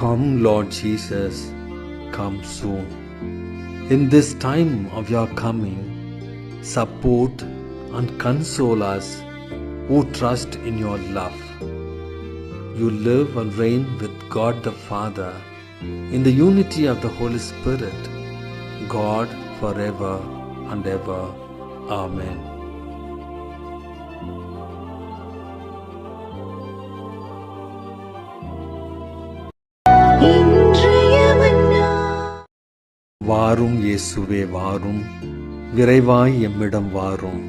Come, Lord Jesus, come soon. In this time of your coming, support and console us who trust in your love. You live and reign with God the Father in the unity of the Holy Spirit, God forever and ever. Amen. வாரும் இயேசுவே வாரும். விரைவாய் எம்மிடம் வாரும்.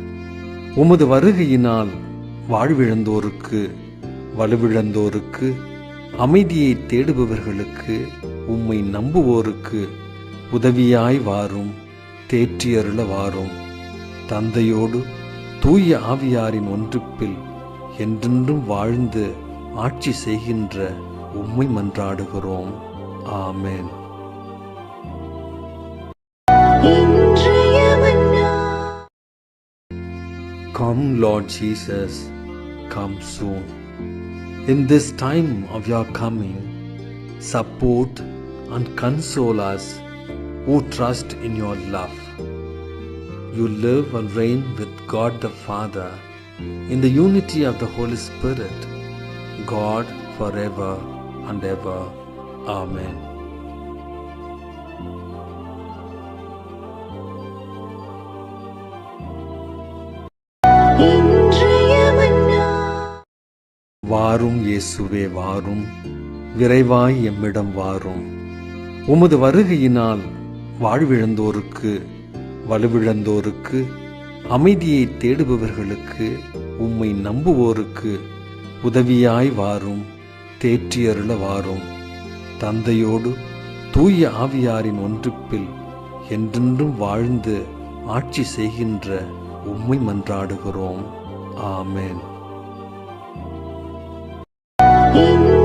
உமது வருகையினால் வாழ்விழந்தோருக்கு வலுவிழந்தோருக்கு அமைதியை தேடுபவர்களுக்கு உம்மை நம்புவோருக்கு உதவியாய் வாரும் தேற்றியருள வாரும். தந்தையோடு தூய ஆவியாரின் ஒன்றுப்பில் என்றென்றும் வாழ்ந்து ஆட்சி செய்கின்ற உம்மை மன்றாடுகிறோம். ஆமேன். Come, Lord Jesus, come soon. In this time of your coming, support and console us who trust in your love. You live and reign with God the Father in the unity of the Holy Spirit, God forever and ever. Amen. வாரும் இயேசுவே வாரும். விரைவாய் எம்மிடம் வாரும். உமது வருகையினால் வாழ்விழந்தோருக்கு வலுவிழந்தோருக்கு அமைதியை தேடுபவர்களுக்கு உம்மை நம்புவோருக்கு உதவியாய் வாரும் தேற்றியருள வாரும். தந்தையோடு தூய ஆவியாரின் ஒன்றுப்பில் என்றென்றும் வாழ்ந்து ஆட்சி செய்கின்ற உம்மை மன்றாடுகிறோம். ஆமென். 因